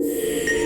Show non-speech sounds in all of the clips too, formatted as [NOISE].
you [LAUGHS]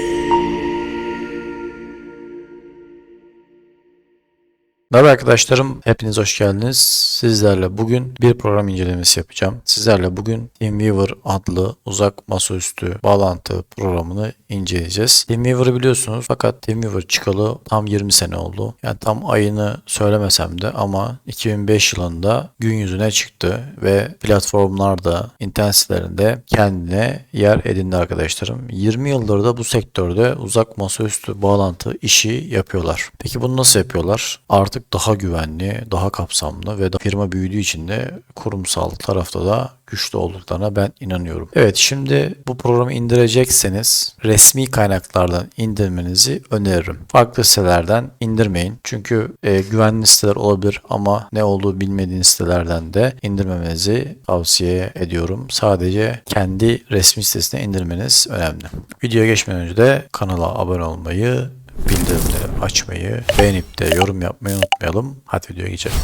Merhaba arkadaşlarım, hepiniz hoş geldiniz. Sizlerle bugün bir program incelemesi yapacağım. Sizlerle bugün TeamViewer adlı uzak masaüstü bağlantı programını inceleyeceğiz. TeamViewer'ı biliyorsunuz fakat TeamViewer çıkalı tam 20 sene oldu. Yani tam ayını söylemesem de ama 2005 yılında gün yüzüne çıktı ve platformlarda, internet sitelerinde kendine yer edindi arkadaşlarım. 20 yıldır da bu sektörde uzak masaüstü bağlantı işi yapıyorlar. Peki bunu nasıl yapıyorlar? Artık daha güvenli, daha kapsamlı ve firma büyüdüğü için de kurumsal tarafta da güçlü olduklarına ben inanıyorum. Evet şimdi bu programı indirecekseniz resmi kaynaklardan indirmenizi öneririm. Farklı sitelerden indirmeyin. Çünkü e, güvenli siteler olabilir ama ne olduğu bilmediğiniz sitelerden de indirmemenizi tavsiye ediyorum. Sadece kendi resmi sitesine indirmeniz önemli. Videoya geçmeden önce de kanala abone olmayı, bildirimleri açmayı, beğenip de yorum yapmayı unutmayalım. Hadi videoya geçelim.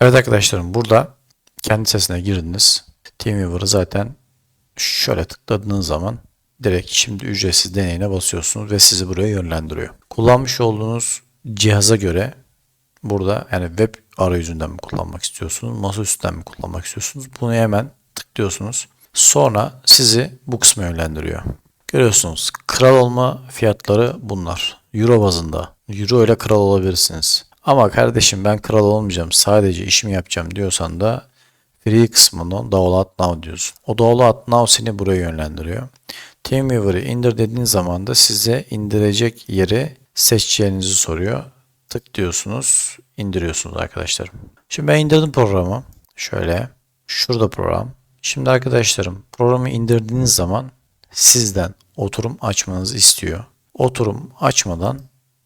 Evet arkadaşlarım burada kendi sitesine girdiniz. TeamViewer'ı zaten şöyle tıkladığınız zaman direkt şimdi ücretsiz deneyine basıyorsunuz ve sizi buraya yönlendiriyor. Kullanmış olduğunuz cihaza göre burada yani web arayüzünden mi kullanmak istiyorsunuz, masaüstünden mi kullanmak istiyorsunuz? Bunu hemen tıklıyorsunuz. Sonra sizi bu kısma yönlendiriyor. Görüyorsunuz kral olma fiyatları bunlar. Euro bazında. Euro ile kral olabilirsiniz. Ama kardeşim ben kral olmayacağım sadece işimi yapacağım diyorsan da free kısmından download now diyorsun. O download now seni buraya yönlendiriyor. TeamViewer'ı indir dediğiniz zaman da size indirecek yeri seçeceğinizi soruyor. Tık diyorsunuz, indiriyorsunuz arkadaşlarım. Şimdi ben indirdim programı. Şöyle, şurada program. Şimdi arkadaşlarım programı indirdiğiniz zaman sizden oturum açmanızı istiyor. Oturum açmadan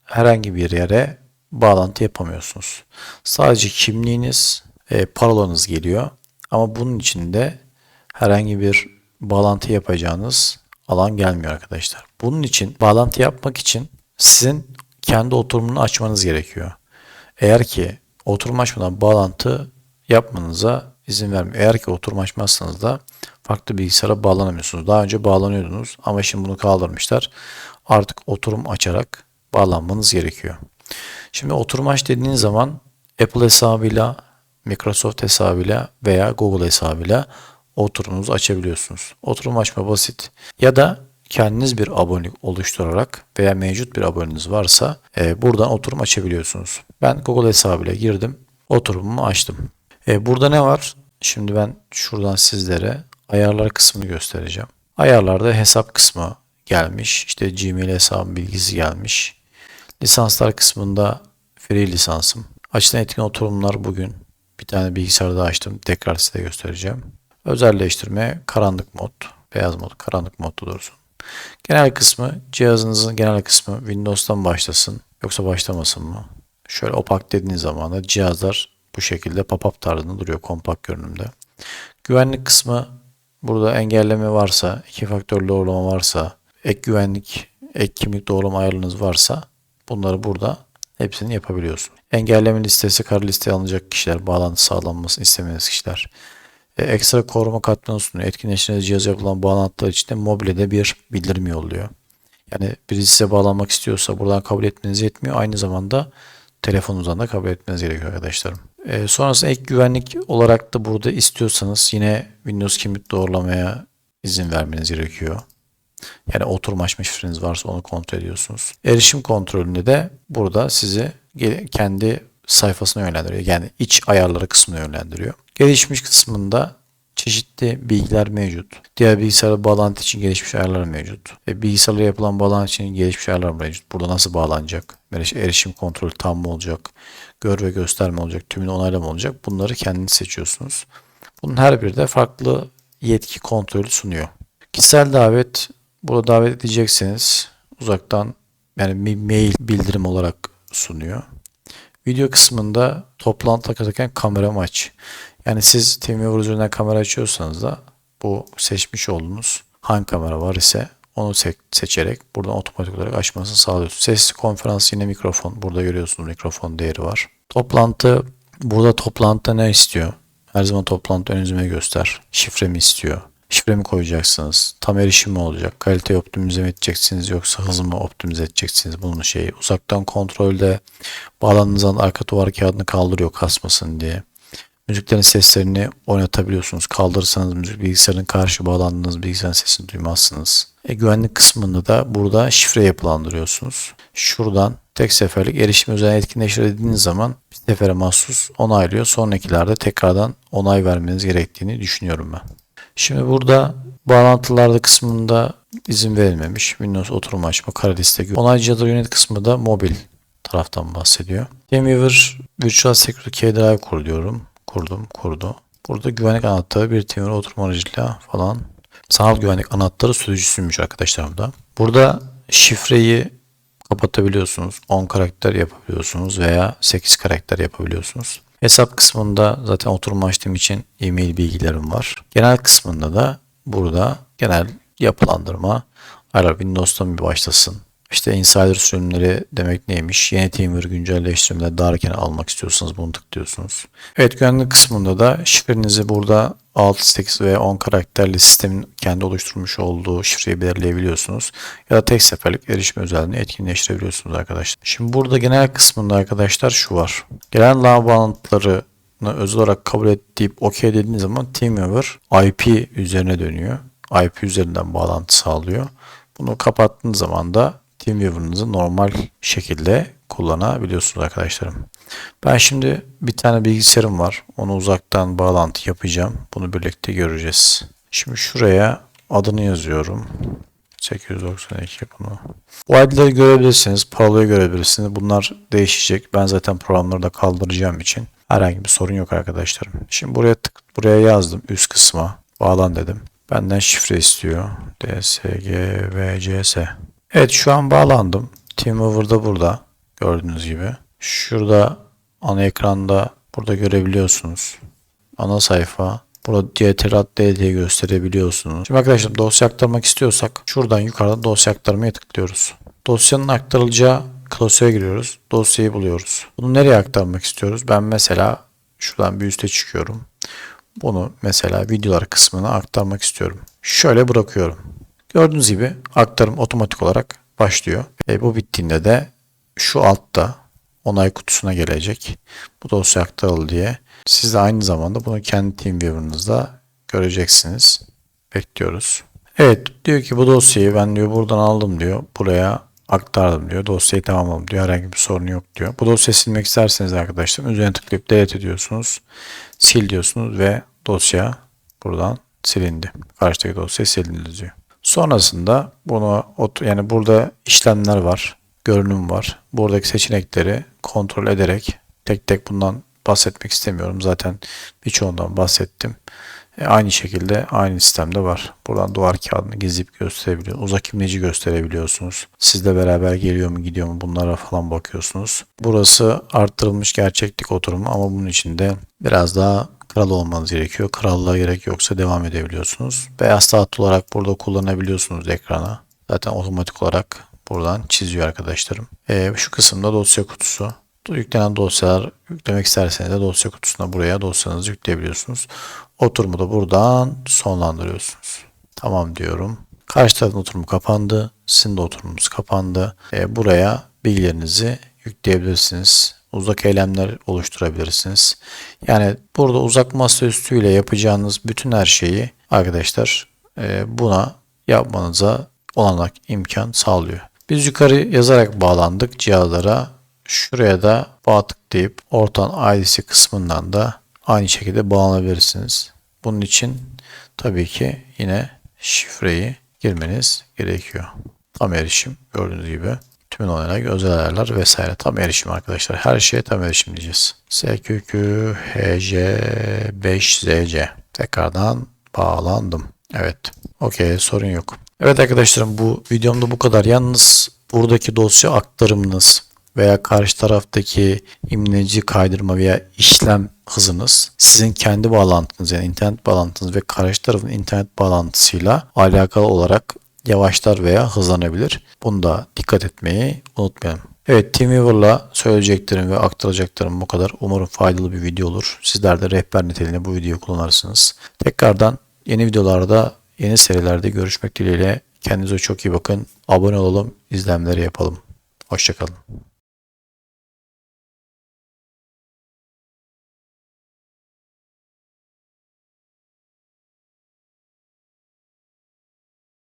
herhangi bir yere bağlantı yapamıyorsunuz. Sadece kimliğiniz, e, parolanız geliyor. Ama bunun içinde herhangi bir bağlantı yapacağınız alan gelmiyor arkadaşlar. Bunun için bağlantı yapmak için sizin kendi oturumunu açmanız gerekiyor. Eğer ki oturum açmadan bağlantı yapmanıza izin vermiyor. Eğer ki oturum açmazsanız da farklı bilgisayara bağlanamıyorsunuz. Daha önce bağlanıyordunuz ama şimdi bunu kaldırmışlar. Artık oturum açarak bağlanmanız gerekiyor. Şimdi oturum aç dediğiniz zaman Apple hesabıyla, Microsoft hesabıyla veya Google hesabıyla oturumunuzu açabiliyorsunuz. Oturum açma basit. Ya da kendiniz bir abonelik oluşturarak veya mevcut bir aboneniz varsa e, buradan oturum açabiliyorsunuz. Ben Google hesabıyla girdim. Oturumumu açtım. E, burada ne var? Şimdi ben şuradan sizlere ayarlar kısmını göstereceğim. Ayarlarda hesap kısmı gelmiş. İşte Gmail hesabım bilgisi gelmiş. Lisanslar kısmında free lisansım. Açılan etkin oturumlar bugün. Bir tane bilgisayarda açtım. Tekrar size göstereceğim. Özelleştirme, karanlık mod, beyaz mod, karanlık modda dursun. Genel kısmı, cihazınızın genel kısmı Windows'tan başlasın yoksa başlamasın mı? Şöyle opak dediğiniz zaman da cihazlar bu şekilde pop-up tarzında duruyor kompakt görünümde. Güvenlik kısmı burada engelleme varsa, iki faktörlü doğrulama varsa, ek güvenlik, ek kimlik doğrulama ayarınız varsa bunları burada hepsini yapabiliyorsun. Engelleme listesi, kara listeye alınacak kişiler, bağlantı sağlanmasını istemediğiniz kişiler. E, ekstra koruma katmanı sunuyor. Etkinleştirici cihaz yapılan bağlantılar için de mobilede bir bildirim yolluyor. Yani birisi size bağlanmak istiyorsa buradan kabul etmeniz yetmiyor. Aynı zamanda telefonunuzdan da kabul etmeniz gerekiyor arkadaşlarım. E, sonrasında ek güvenlik olarak da burada istiyorsanız yine Windows kimlik doğrulamaya izin vermeniz gerekiyor. Yani oturum açma şifreniz varsa onu kontrol ediyorsunuz. Erişim kontrolünde de burada sizi kendi sayfasına yönlendiriyor. Yani iç ayarları kısmına yönlendiriyor. Gelişmiş kısmında çeşitli bilgiler mevcut. Diğer bilgisayara bağlantı için gelişmiş ayarlar mevcut. E, bilgisayarla yapılan bağlantı için gelişmiş ayarlar mevcut. Burada nasıl bağlanacak? Erişim kontrolü tam mı olacak? Gör ve gösterme olacak? Tümünü onaylama olacak? Bunları kendiniz seçiyorsunuz. Bunun her biri de farklı yetki kontrolü sunuyor. Kişisel davet burada davet edecekseniz uzaktan yani bir mail bildirim olarak sunuyor. Video kısmında toplantı takılırken kameramı aç. Yani siz TeamViewer üzerinden kamera açıyorsanız da bu seçmiş olduğunuz hangi kamera var ise onu se seçerek buradan otomatik olarak açmasını sağlıyorsunuz. Sesli konferans yine mikrofon. Burada görüyorsunuz mikrofon değeri var. Toplantı burada toplantıda ne istiyor? Her zaman toplantı önünüzüme göster. Şifremi istiyor. Şifre mi koyacaksınız? Tam erişim mi olacak? Kaliteyi optimize mi edeceksiniz yoksa hız mı optimize edeceksiniz? Bunun şeyi uzaktan kontrolde bağlandığınız zaman arka duvar kağıdını kaldırıyor kasmasın diye. Müziklerin seslerini oynatabiliyorsunuz. Kaldırırsanız müzik bilgisayarın karşı bağlandığınız bilgisayarın sesini duymazsınız. E, güvenlik kısmında da burada şifre yapılandırıyorsunuz. Şuradan tek seferlik erişim özelliğini etkinleştirdiğiniz zaman bir sefere mahsus onaylıyor. Sonrakilerde tekrardan onay vermeniz gerektiğini düşünüyorum ben. Şimdi burada bağlantılarda kısmında izin verilmemiş. Windows oturum açma, kara liste. Onaycıda yönet kısmı da mobil taraftan bahsediyor. TeamViewer Virtual Security Key Drive kur diyorum. Kurdum, kurdu. Burada güvenlik anahtarı bir TeamViewer oturum aracıyla falan sanal güvenlik anahtarı sürücüsüymüş arkadaşlar da. Burada şifreyi kapatabiliyorsunuz. 10 karakter yapabiliyorsunuz veya 8 karakter yapabiliyorsunuz. Hesap kısmında zaten oturum açtığım için e-mail bilgilerim var. Genel kısmında da burada genel yapılandırma ara Windows'tan bir başlasın. İşte insider sürümleri demek neymiş? Yeni TeamViewer güncelleştirmeleri daha erken almak istiyorsanız bunu tıklıyorsunuz. Evet güvenlik kısmında da şifrenizi burada 6, 8 veya 10 karakterli sistemin kendi oluşturmuş olduğu şifreyi belirleyebiliyorsunuz. Ya da tek seferlik erişim özelliğini etkinleştirebiliyorsunuz arkadaşlar. Şimdi burada genel kısmında arkadaşlar şu var. Gelen lağ bağlantılarını özel olarak kabul et deyip OK dediğiniz zaman TeamViewer IP üzerine dönüyor. IP üzerinden bağlantı sağlıyor. Bunu kapattığınız zaman da TeamViewer'ınızı normal şekilde kullanabiliyorsunuz arkadaşlarım. Ben şimdi bir tane bilgisayarım var. Onu uzaktan bağlantı yapacağım. Bunu birlikte göreceğiz. Şimdi şuraya adını yazıyorum. 892 bunu. Bu adları görebilirsiniz. Parolayı görebilirsiniz. Bunlar değişecek. Ben zaten programları da kaldıracağım için herhangi bir sorun yok arkadaşlarım. Şimdi buraya tık buraya yazdım üst kısma. Bağlan dedim. Benden şifre istiyor. DSGVCS. Evet şu an bağlandım. TeamViewer da burada. Gördüğünüz gibi. Şurada ana ekranda burada görebiliyorsunuz. Ana sayfa. Burada CTRL diye gösterebiliyorsunuz. Şimdi arkadaşlar dosya aktarmak istiyorsak şuradan yukarıda dosya aktarmaya tıklıyoruz. Dosyanın aktarılacağı klasyaya giriyoruz. Dosyayı buluyoruz. Bunu nereye aktarmak istiyoruz? Ben mesela şuradan bir üste çıkıyorum. Bunu mesela videolar kısmına aktarmak istiyorum. Şöyle bırakıyorum. Gördüğünüz gibi aktarım otomatik olarak başlıyor. E, bu bittiğinde de şu altta onay kutusuna gelecek. Bu dosya aktarıldı diye. Siz de aynı zamanda bunu kendi TeamViewer'ınızda göreceksiniz. Bekliyoruz. Evet diyor ki bu dosyayı ben diyor buradan aldım diyor. Buraya aktardım diyor. Dosyayı tamamladım diyor. Herhangi bir sorun yok diyor. Bu dosyayı silmek isterseniz arkadaşlar üzerine tıklayıp delete ediyorsunuz. Sil diyorsunuz ve dosya buradan silindi. Karşıdaki dosya silindi diyor. Sonrasında bunu yani burada işlemler var, görünüm var. Buradaki seçenekleri kontrol ederek tek tek bundan bahsetmek istemiyorum. Zaten birçoğundan bahsettim. E, aynı şekilde aynı sistemde var. Buradan duvar kağıdını gizleyip gösterebiliyor. Uzak imleci gösterebiliyorsunuz. Sizle beraber geliyor mu gidiyor mu bunlara falan bakıyorsunuz. Burası arttırılmış gerçeklik oturumu ama bunun için de biraz daha kral olmanız gerekiyor. Krallığa gerek yoksa devam edebiliyorsunuz. Beyaz saat olarak burada kullanabiliyorsunuz ekrana. Zaten otomatik olarak buradan çiziyor arkadaşlarım. Ee, şu kısımda dosya kutusu. Yüklenen dosyalar yüklemek isterseniz de dosya kutusuna buraya dosyanızı yükleyebiliyorsunuz. Oturumu da buradan sonlandırıyorsunuz. Tamam diyorum. Karşı tarafın oturumu kapandı. Sizin de oturumunuz kapandı. Ee, buraya bilgilerinizi yükleyebilirsiniz uzak eylemler oluşturabilirsiniz. Yani burada uzak masaüstü ile yapacağınız bütün her şeyi arkadaşlar e, buna yapmanıza olanak imkan sağlıyor. Biz yukarı yazarak bağlandık cihazlara. Şuraya da bağ tıklayıp ortadan IDC kısmından da aynı şekilde bağlanabilirsiniz. Bunun için tabii ki yine şifreyi girmeniz gerekiyor. Tam erişim gördüğünüz gibi tümün olarak özel ayarlar vesaire tam erişim arkadaşlar. Her şeye tam erişim diyeceğiz. SQQ HC5ZC tekrardan bağlandım. Evet. Okey sorun yok. Evet arkadaşlarım bu videomda bu kadar. Yalnız buradaki dosya aktarımınız veya karşı taraftaki imleci kaydırma veya işlem hızınız sizin kendi bağlantınız yani internet bağlantınız ve karşı tarafın internet bağlantısıyla alakalı olarak yavaşlar veya hızlanabilir. Bunda dikkat etmeyi unutmayalım. Evet TeamViewer'la söyleyeceklerim ve aktaracaklarım bu kadar. Umarım faydalı bir video olur. Sizler de rehber niteliğinde bu videoyu kullanırsınız. Tekrardan yeni videolarda yeni serilerde görüşmek dileğiyle. Kendinize çok iyi bakın. Abone olalım, izlemleri yapalım. Hoşçakalın.